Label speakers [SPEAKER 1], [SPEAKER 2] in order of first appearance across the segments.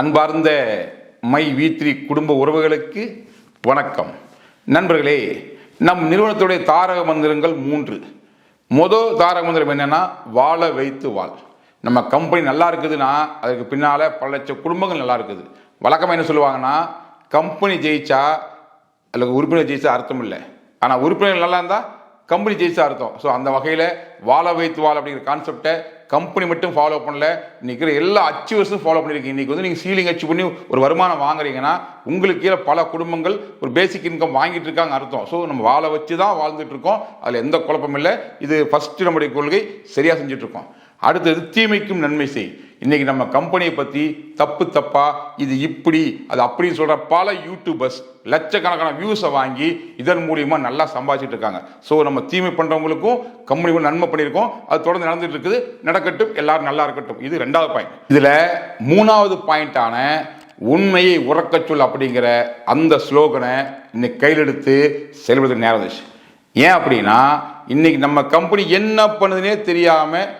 [SPEAKER 1] அன்பார்ந்த மை வீத்ரி குடும்ப உறவுகளுக்கு வணக்கம். நண்பர்களே நம் நிறுவனத்துடைய தாரக மந்திரங்கள் மூன்று. மொதல் தாரக மந்திரம் என்னன்னா வாழ வைத்து வாழ். நம்ம கம்பெனி நல்லா இருக்குதுன்னா அதுக்கு பின்னால் பல லட்சம் குடும்பங்கள் நல்லா இருக்குது. வழக்கமாக என்ன சொல்லுவாங்கன்னா கம்பெனி ஜெயிச்சா அல்லது உறுப்பினர் ஜெயிச்சா அர்த்தம் இல்லை. ஆனால் உறுப்பினர் நல்லா இருந்தால் கம்பெனி ஜெயிச்சா அர்த்தம். ஸோ அந்த வகையில் வாழ வைத்து வாழ அப்படிங்கிற கான்செப்டை கம்பெனி மட்டும் ஃபாலோ பண்ணல. இன்னைக்கு எல்லா அச்சீவர்ஸும் ஃபாலோ பண்ணியிருக்கீங்க இன்னைக்கு வந்து நீங்கள் சீலிங் அச்சீவ் பண்ணி ஒரு வருமானம் வாங்குறீங்கன்னா உங்களுக்கு கீழே பல குடும்பங்கள் ஒரு பேசிக் இன்கம் வாங்கிட்டு இருக்காங்க அர்த்தம். ஸோ நம்ம வாழ வச்சு தான் வாழ்ந்துட்டு இருக்கோம். அதில் எந்த குழப்பமும் இல்லை. இது ஃபஸ்ட்டு நம்முடைய கொள்கை சரியாக செஞ்சுட்டு இருக்கோம். அடுத்தது தீமைக்கும் நன்மை செய். இன்னைக்கு நம்ம கம்பெனியை பற்றி தப்பு தப்பா இது இப்படி அது அப்படின்னு சொல்ற பல யூடியூபர்ஸ் லட்சக்கணக்கான வியூஸை வாங்கி இதன் மூலியமா நல்லா சம்பாதிச்சிட்டு இருக்காங்க. ஸோ நம்ம தீமை பண்றவங்களுக்கும் கம்பெனி நன்மை பண்ணியிருக்கோம். அது தொடர்ந்து நடந்துட்டு இருக்குது. நடக்கட்டும் எல்லாரும் நல்லா இருக்கட்டும். இது ரெண்டாவது பாயிண்ட் இதுல மூணாவது பாயிண்டான உண்மையை உறக்கச் சொல் அப்படிங்கிற அந்த ஸ்லோகனை இன்னைக்கு கையில் எடுத்து செயல்படுத்த நேரம் வந்துச்சு. ஏன் அப்படின்னா இன்னைக்கு நம்ம கம்பெனி என்ன பண்ணுதுன்னே தெரியாமல்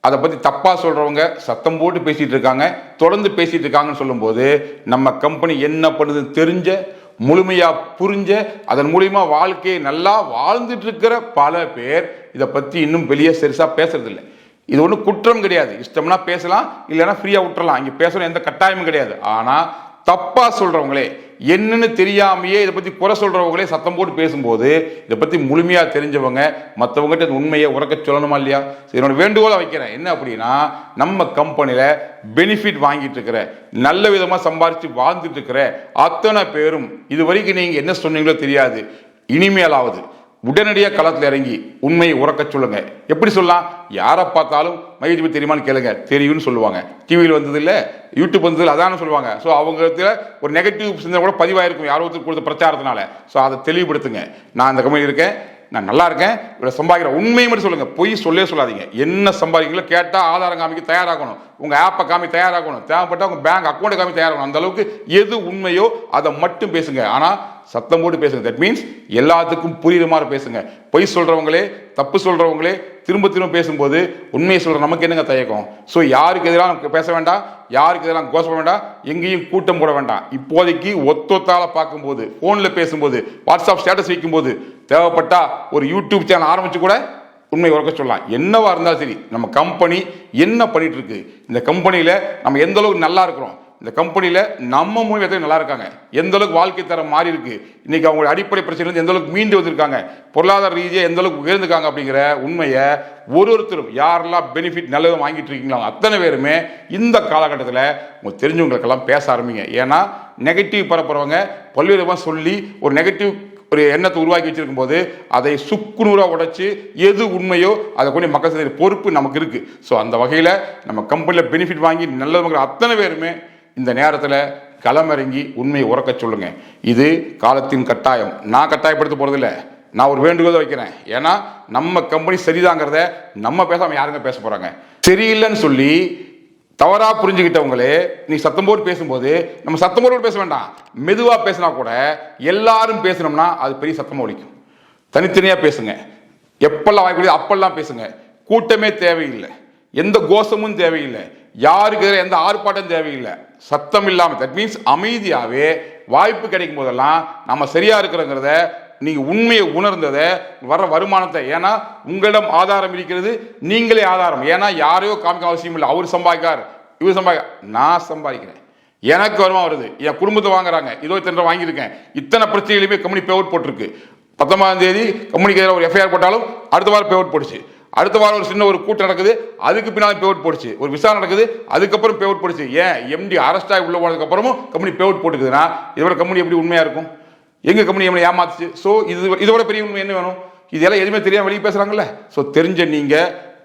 [SPEAKER 1] அதை பற்றி தப்பாக சொல்கிறவங்க சத்தம் போட்டு பேசிகிட்டு இருக்காங்க தொடர்ந்து பேசிகிட்டு இருக்காங்கன்னு சொல்லும்போது நம்ம கம்பெனி என்ன பண்ணுதுன்னு தெரிஞ்ச முழுமையாக புரிஞ்ச அதன் மூலிமா வாழ்க்கையை நல்லா வாழ்ந்துட்டு இருக்கிற பல பேர் இதை பற்றி இன்னும் வெளியே பெருசா பேசுறது இது ஒன்றும் குற்றம் கிடையாது. இஷ்டம்னா பேசலாம் இல்லைன்னா ஃப்ரீயாக விட்டுறலாம். இங்கே பேசணும் எந்த கட்டாயமும் கிடையாது. ஆனால் தப்பாக சொல்கிறவங்களே என்னன்னு தெரியாமையே இதை பத்தி குறை சொல்றவங்களே சத்தம் போட்டு பேசும்போது இதை பத்தி முழுமையா தெரிஞ்சவங்க மற்றவங்ககிட்ட உண்மையை உறக்க சொல்லணுமா இல்லையா? சரி, என்னோட வேண்டுகோளை வைக்கிறேன். என்ன அப்படின்னா நம்ம கம்பெனியில் பெனிஃபிட் வாங்கிட்டு இருக்கிற நல்ல விதமா சம்பாரிச்சு வாழ்ந்துட்டு இருக்கிற அத்தனை பேரும் இது வரைக்கும் நீங்க என்ன சொன்னீங்களோ தெரியாது. இனிமேலாவது உடனடியாக களத்தில் இறங்கி உண்மையை உறக்கச் சொல்லுங்க. எப்படி சொல்லலாம் யாரை பார்த்தாலும் மகிழ்ச்சி தெரியுமான்னு கேளுங்க. தெரியும்னு சொல்லுவாங்க. டிவியில் வந்தது இல்லை யூடியூப் வந்தது அதானு சொல்லுவாங்க. ஸோ அவங்க ஒரு நெகட்டிவ் சிந்தனை கூட பதிவாயிருக்கும். யாரோ ஒருத்தர் கொடுத்த பிரச்சாரத்தினால. ஸோ அதை தெளிவுபடுத்துங்க. நான் இந்த கம்பெனி இருக்கேன். நான் நல்லா இருக்கேன். இவ்வளோ சம்பாதிக்கிற உண்மையை மட்டும் சொல்லுங்க. பொய் சொல்லவே சொல்லாதீங்க. என்ன சம்பாதிக்கிறீங்களோ கேட்டால் ஆதாரம் காமிக்க தயாராகணும். உங்கள் ஆப்பை காமி தயாராகணும். தேவைப்பட்டால் உங்கள் பேங்க் அக்கௌண்ட் காமி தயாராகணும். அந்த அளவுக்கு எது உண்மையோ அதை மட்டும் பேசுங்க. ஆனால் சத்தம் போட்டு பேசுங்க. தட் மீன்ஸ் எல்லாத்துக்கும் புரியுற மாதிரி பேசுங்க. பொய் சொல்கிறவங்களே தப்பு சொல்கிறவங்களே திரும்ப திரும்ப பேசும்போது உண்மையை சொல்கிற நமக்கு என்னங்க தயக்கம்? ஸோ யாருக்கு எதிராக நமக்கு பேச வேண்டாம். யாருக்கு எதிராக கோஷம் வேண்டாம். எங்கேயும் கூட்டம் போட வேண்டாம். இப்போதைக்கு ஒத்தொத்தால் பார்க்கும்போது ஃபோனில் பேசும்போது வாட்ஸ்அப் ஸ்டேட்டஸ் வைக்கும்போது தேவைப்பட்டா ஒரு யூடியூப் சேனல் ஆரம்பிச்சு கூட உண்மை உறக்க சொல்லலாம். என்னவா இருந்தாலும் சரி நம்ம கம்பெனி என்ன பண்ணிட்டு இருக்கு? இந்த கம்பெனியில நம்ம எந்த அளவுக்கு நல்லா இருக்கிறோம்? இந்த கம்பெனியில நம்ம மூலியம் எத்தனை நல்லா இருக்காங்க? எந்த அளவுக்கு வாழ்க்கை தரம் மாறி இருக்கு? இன்னைக்கு அவங்களோட அடிப்படை பிரச்சனை எந்த அளவுக்கு மீண்டு வந்திருக்காங்க? பொருளாதார ரீதியாக எந்த அளவுக்கு உயர்ந்துக்காங்க அப்படிங்கிற உண்மையை ஒரு ஒருத்தரும் யாரெல்லாம் பெனிஃபிட் நல்லதும் வாங்கிட்டு இருக்கீங்களோ அத்தனை பேருமே இந்த காலகட்டத்தில் உங்க தெரிஞ்சவங்களுக்கெல்லாம் பேச ஆரம்பிங்க. ஏன்னா நெகட்டிவ் பரப்புறவங்க பல்வேறு விதமாக சொல்லி ஒரு நெகட்டிவ் ஒரு எண்ணத்தை உருவாக்கி வச்சிருக்கும் போது அதை சுக்குநூறாக உடைச்சு எது உண்மையோ அதை கொண்டு மக்கள் செய்கிற பொறுப்பு நமக்கு இருக்கு. ஸோ அந்த வகையில் நம்ம கம்பெனியில் பெனிஃபிட் வாங்கி நல்லவங்க அத்தனை பேருமே இந்த நேரத்தில் களமிறங்கி உண்மையை உறக்க சொல்லுங்க. இது காலத்தின் கட்டாயம். நான் கட்டாயப்படுத்த போகிறதில்ல நான் ஒரு வேண்டுகோள் வைக்கிறேன். ஏன்னா நம்ம கம்பெனி சரிதாங்கிறத நம்ம பேசாமல் யாருங்க பேச போகிறாங்க சரியில்லைன்னு சொல்லி தவறாக புரிஞ்சுக்கிட்டவங்களே நீ சத்தம் போட்டு பேசும்போது நம்ம சத்தம் போட்டு பேச வேண்டாம். மெதுவாக பேசினா கூட எல்லாரும் பேசணும்னா அது பெரிய சத்தமாக ஒழிக்கும் தனித்தனியாக பேசுங்க. எப்பெல்லாம் வாய்ப்பு அப்பெல்லாம் பேசுங்க. கூட்டமே தேவையில்லை. எந்த கோஷமும் தேவையில்லை. யாருக்கு எந்த ஆர்ப்பாட்டம் தேவையில்லை. சத்தம் இல்லாமல் தட் மீன்ஸ் அமைதியாகவே வாய்ப்பு கிடைக்கும் போதெல்லாம் நம்ம சரியாக இருக்கிறோங்கிறத நீங்கள் உண்மையை உணர்ந்ததை வர வருமானத்தை ஏன்னா உங்களிடம் ஆதாரம் இருக்கிறது நீங்களே ஆதாரம். ஏன்னா யாரையோ காமிக்க அவசியம் இல்லை. அவர் சம்பாதிக்கார் இவர் சம்பாதிக்க நான் சம்பாதிக்கிறேன். எனக்கு வருமா வருது. என் குடும்பத்தை வாங்குறாங்க. இருபத்தி ரெண்டு வாங்கியிருக்கேன். இத்தனை பிரச்சனைகளுமே கம்பெனி பே போட்டிருக்கு. பத்தொன்பதாம் தேதி கம்பெனிக்கு எதிராக ஒரு எஃப்ஐஆர் போட்டாலும் அடுத்த வாரம் பே போடுச்சு அடுத்த வாரம் ஒரு சின்ன ஒரு கூட்டம் நடக்குது. அதுக்கு பின்னால் பேவுட் போடுச்சு ஒரு விசாரணை நடக்குது. அதுக்கப்புறம் பேவுட் போடுச்சு ஏன் எம்டி அரெஸ்ட் ஆகி உள்ள போனதுக்கப்புறமும் கம்பெனி பேவுட் போட்டுக்குதுன்னா இதோட கம்பெனி எப்படி உண்மையாக இருக்கும்? எங்க கம்பெனி நம்மளை ஏமாத்துச்சு? ஸோ இது இதோட பெரிய உண்மை என்ன வேணும்? இதெல்லாம் எதுவுமே தெரியாம வெளியே பேசுறாங்கல்ல? ஸோ தெரிஞ்ச நீங்க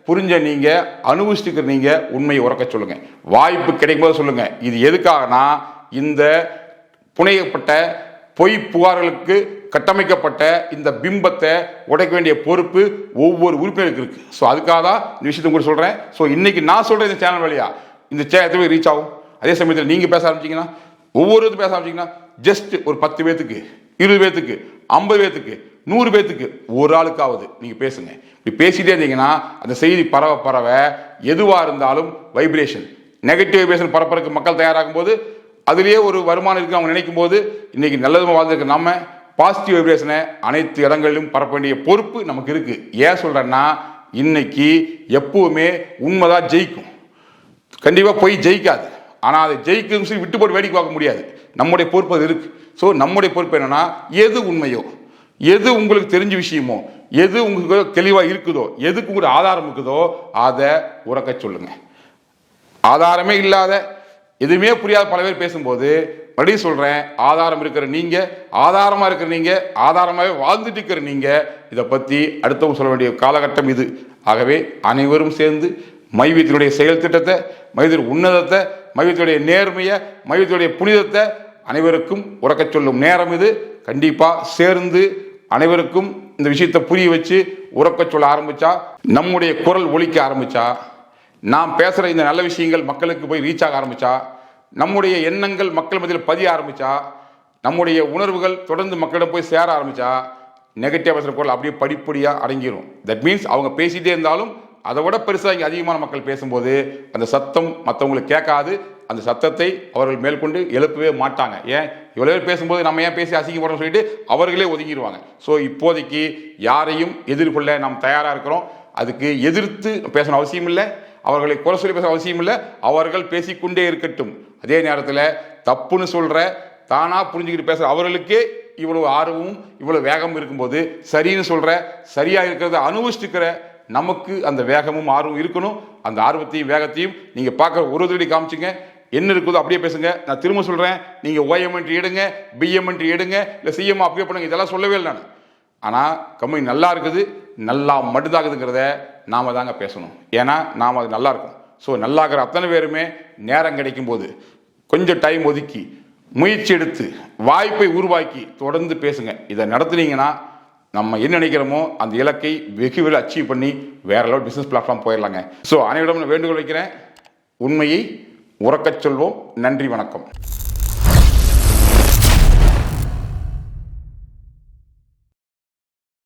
[SPEAKER 1] புரிஞ்ச நீங்க அனுபவிச்சுக்கிற நீங்க உண்மையை உறக்க சொல்லுங்க. வாய்ப்பு கிடைக்கும் போது சொல்லுங்க. இது எதுக்காகனா இந்த புனையப்பட்ட பொய் புகார்களுக்கு கட்டமைக்கப்பட்ட இந்த பிம்பத்தை உடைக்க வேண்டிய பொறுப்பு ஒவ்வொரு உறுப்பினருக்கு இருக்கு. ஸோ அதுக்காக தான் இந்த விஷயத்தை கூட சொல்றேன். ஸோ இன்னைக்கு நான் சொல்ற இந்த சேனல் வழியா. இந்த சே ரீச் ஆகும்? அதே சமயத்தில் நீங்க பேச ஆரம்பிச்சீங்கன்னா ஒவ்வொரு பேச ஆரம்பிச்சிங்கன்னா ஜஸ்ட் ஒரு பத்து பேத்துக்கு இருபது பேத்துக்கு ஐம்பது பேத்துக்கு நூறு பேத்துக்கு ஒரு ஆளுக்காவது நீங்கள் பேசுங்க. இப்படி பேசிட்டே இருந்தீங்கன்னா அந்த செய்தி பரவ பரவ எதுவாக இருந்தாலும் வைப்ரேஷன் நெகட்டிவ் வைப்ரேஷன் பரப்புறதுக்கு மக்கள் தயாராகும் போது அதுலேயே ஒரு வருமானம் இருக்கு அவங்க நினைக்கும் போது இன்னைக்கு நல்லதுமாக வாழ்ந்துருக்க நம்ம பாசிட்டிவ் வைப்ரேஷனை அனைத்து இடங்களிலும் பரப்ப வேண்டிய பொறுப்பு நமக்கு இருக்குது ஏன் சொல்கிறேன்னா இன்னைக்கு எப்பவுமே உண்மைதான் ஜெயிக்கும். கண்டிப்பாக போய் ஜெயிக்காது. ஆனால் அதை ஜெயிக்கும் சொல்லி விட்டு போட்டு வேடிக்கை பார்க்க முடியாது. நம்முடைய பொறுப்பு அது இருக்கு. ஸோ நம்முடைய பொறுப்பு என்னன்னா எது உண்மையோ எது உங்களுக்கு தெரிஞ்ச விஷயமோ எது உங்களுக்கு தெளிவாக இருக்குதோ எதுக்கு உங்களுக்கு ஆதாரம் இருக்குதோ அதை உறக்க சொல்லுங்க. ஆதாரமே இல்லாத எதுவுமே புரியாத பல பேர் பேசும்போது மறுபடியும் சொல்கிறேன் ஆதாரம் இருக்கிற நீங்கள் ஆதாரமாக இருக்கிற நீங்கள் ஆதாரமாகவே வாழ்ந்துட்டு இருக்கிற நீங்கள் இதை பற்றி அடுத்தவங்க சொல்ல வேண்டிய காலகட்டம் இது. ஆகவே அனைவரும் சேர்ந்து மைவியத்தினுடைய செயல் திட்டத்தை மைவீத்தின் உன்னதத்தை மைவியத்தினுடைய நேர்மையை மைவியத்தினுடைய புனிதத்தை அனைவருக்கும் உறக்கச் சொல்லும் நேரம் இது. கண்டிப்பாக சேர்ந்து அனைவருக்கும் இந்த விஷயத்தை புரிய வச்சு உறக்கச் சொல்ல ஆரம்பிச்சா நம்முடைய குரல் ஒழிக்க ஆரம்பித்தா நாம் பேசுகிற இந்த நல்ல விஷயங்கள் மக்களுக்கு போய் ரீச் ஆக ஆரம்பித்தா நம்முடைய எண்ணங்கள் மக்கள் மத்தியில் பதிய ஆரம்பிச்சா நம்முடைய உணர்வுகள் தொடர்ந்து மக்களிடம் போய் சேர ஆரம்பிச்சா நெகட்டிவ் பேசுகிற குரல் அப்படியே படிப்படியாக அடங்கிரும். தட் மீன்ஸ் அவங்க பேசிகிட்டே இருந்தாலும் அதை விட பெருசாக இங்கே அதிகமான மக்கள் பேசும்போது அந்த சத்தம் மற்றவங்களுக்கு கேட்காது. அந்த சத்தத்தை அவர்கள் மேற்கொண்டு எழுப்பவே மாட்டாங்க. ஏன்? இவ்வளோ பேர் பேசும்போது நம்ம ஏன் பேசி அசிங்கப்படுறோம்னு சொல்லிட்டு அவர்களே ஒதுங்கிடுவாங்க ஸோ இப்போதைக்கு யாரையும் எதிர்கொள்ள நாம் தயாராக இருக்கிறோம். அதுக்கு எதிர்த்து பேசணும் அவசியம் இல்லை. அவர்களை குறை சொல்லி பேச அவசியம் இல்லை. அவர்கள் பேசிக்கொண்டே இருக்கட்டும். அதே நேரத்தில் தப்புன்னு சொல்கிற தானா புரிஞ்சுக்கிட்டு பேசுகிற அவர்களுக்கே இவ்வளவு ஆர்வமும் இவ்வளவு வேகம் இருக்கும்போது சரின்னு சொல்கிற சரியாக இருக்கிறத அனுபவிச்சுக்கிற நமக்கு அந்த வேகமும் ஆர்வம் இருக்கணும். அந்த ஆர்வத்தையும் வேகத்தையும் நீங்கள் பார்க்குற ஒரு தடி காமிச்சிங்க. என்ன இருக்குதோ அப்படியே பேசுங்க. நான் திரும்ப சொல்கிறேன் நீங்கள் ஓஎம்என்ட்ரி எடுங்க பிஎம்என்ட்ரி எடுங்க இல்லை சிஎம் அப்படியே பண்ணுங்க. இதெல்லாம் சொல்லவே இல்லை நான். ஆனால் கம்பெனி நல்லா இருக்குது. நல்லா மடுதாகுதுங்கிறத நாம் தாங்க பேசணும். ஏன்னா நாம் அது நல்லா இருக்கும். ஸோ நல்லா இருக்கிற அத்தனை பேருமே நேரம் கிடைக்கும் போது கொஞ்சம் டைம் ஒதுக்கி முயற்சி எடுத்து வாய்ப்பை உருவாக்கி தொடர்ந்து பேசுங்க. இதை நடத்துனீங்கன்னா நம்ம என்ன நினைக்கிறோமோ அந்த இலக்கை வெகு விரைவில் அச்சீவ் பண்ணி வேற லெவல் பிஸ்னஸ் பிளாட்ஃபார்ம் போயிடலாங்க. ஸோ அனைவரிடம் வேண்டுகோள் வைக்கிறேன். உண்மையை உறக்கச் சொல்வோம். நன்றி வணக்கம்.